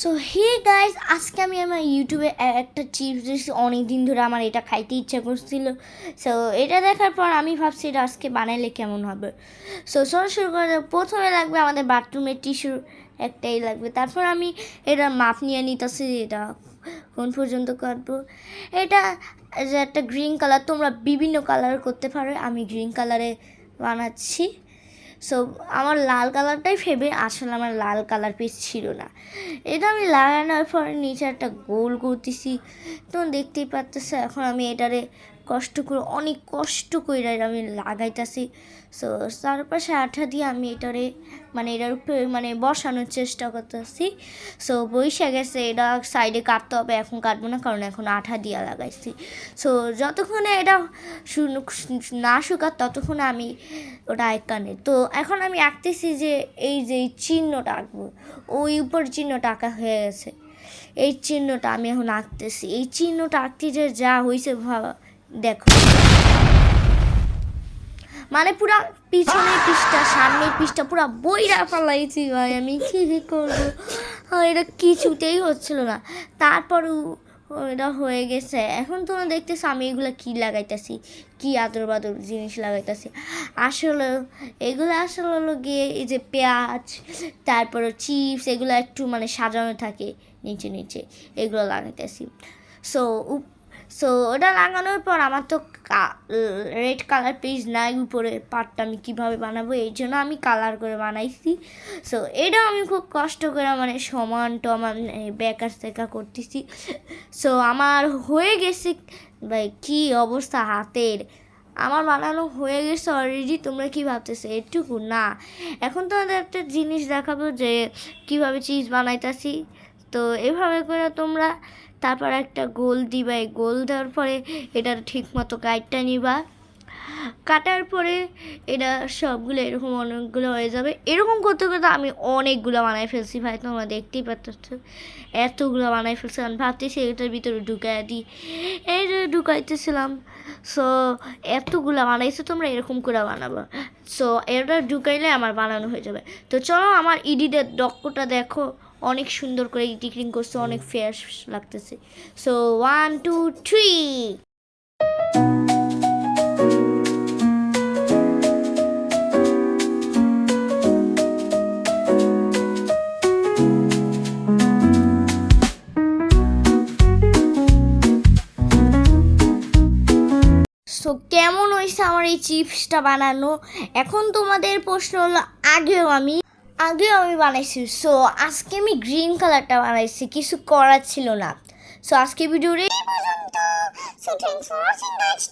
So hey guys আজকে আমি আমার ইউটিউবে একটা চিপস দেখছি। অনেক দিন ধরে আমার এটা খাইতে ইচ্ছা করছিল। সো এটা দেখার পর আমি ভাবছি এটা আজকে বানাইলে কেমন হবে। সো শুরু করা। প্রথমে লাগবে আমাদের বাথরুমের টিস্যু একটাই লাগবে। তারপর আমি এটা মাপ নিয়ে নিতেছি এটা কোন পর্যন্ত কাটবো। এটা যে একটা গ্রিন কালার তোমরা বিভিন্ন কালার করতে পারো। আমি গ্রিন কালারে বানাচ্ছি। সো আমার লাল কালারটাই ফেবে আসলে আমার লাল কালার পিস ছিল না। এটা আমি লাগানোর পর নিচে একটা গোল করতেছি। তো দেখতেই পারতেছে, এখন আমি এটারে কষ্ট করে, অনেক কষ্ট করে আমি লাগাইতেছি। সো চারপাশে আঠা দিয়ে আমি এটারে মানে এটার উপরে মানে বসানোর চেষ্টা করতেছি। সো বৈশা গেছে, এটা সাইডে কাটতে হবে, এখন কাটবো না, কারণ এখন আঠা দিয়ে লাগাইছি। সো যতক্ষণে এটা না শুকাত, ততক্ষণে আমি ওটা আঁকানে তো এখন আমি আঁকতেছি যে এই যে এই চিহ্নটা আঁকবো, ওই উপর চিহ্নটা আঁকা হয়ে গেছে। এই চিহ্নটা আমি এখন আঁকতেছি। এই চিহ্নটা আঁকতে যে যা হয়েছে ভাবা দেখো। মানে পুরা পিছনের পিসটা সামনের পিসটা পুরা বইরা ফেলাইছি ভাই, আমি কি করব? এটা কিছুতেই হচ্ছিল না। তারপরও এটা হয়ে গেছে। এখন তোমরা দেখতেছো আমি এগুলো কি লাগাইতেছি? কি আদর বাদর জিনিস লাগাইতেছি? আসলে এগুলো আসলে হলো গিয়ে এই যে পেঁয়াজ, তারপরে চিপস, এগুলো একটু মানে সাজানো থাকে নিচে নিচে। এগুলো লাগাইতেছি। সো সো ওটা লাগানোর পর আমার তো রেড কালার পেজ নাই উপরে পাটটা আমি কীভাবে বানাবো, এই জন্য আমি কালার করে বানাইছি। সো এটা আমি খুব কষ্ট করে মানে সমান টমান বেকার টেকা করতেছি। সো আমার হয়ে গেছে ভাই কী অবস্থা হাতের? আমার বানানো হয়ে গেছে অলরেডি তোমরা কি ভাবতেছো? এটুকু না। এখন তোমাদের একটা জিনিস দেখাবো যে কীভাবে চিজ বানাইতাছি। তো, এভাবে করে তোমরা তারপর একটা গোল দিবা। এই গোল দেওয়ার পরে এটা ঠিক মতো গাইডটা নিবা। কাটার পরে এটা সবগুলো এরকম অনেকগুলো হয়ে যাবে। এরকম করতে করতে আমি অনেকগুলো বানাই ফেলছি ভাই, তোমরা দেখতেই পাচ্ছ। এতগুলো বানাই ফেলছি, আমি ভাবতেছি এটার ভিতরে ঢুকাই দিই। এই ঢুকাইতেছিলাম। সো এতগুলো বানাইছো, তোমরা এরকম করে বানাবো। সো এটা ঢুকাইলে আমার বানানো হয়ে যাবে। তো চলো আমার ইডিটের দক্ষটা দেখো। অনেক সুন্দর করে এডিটিং করছে অনেক ফ্রেশ লাগতেছে। So one two three so কেমন হয়েছে আমার এই চিপসটা বানানো? এখন তোমাদের প্রশ্ন হলো আগেও আমি আগেও আমি বানাইছি সো আজকে আমি গ্রিন কালারটা বানাইছি, কিছু করার ছিল না। সো আজকে ভিডিওটা পর্যন্ত। So thanks for watching guys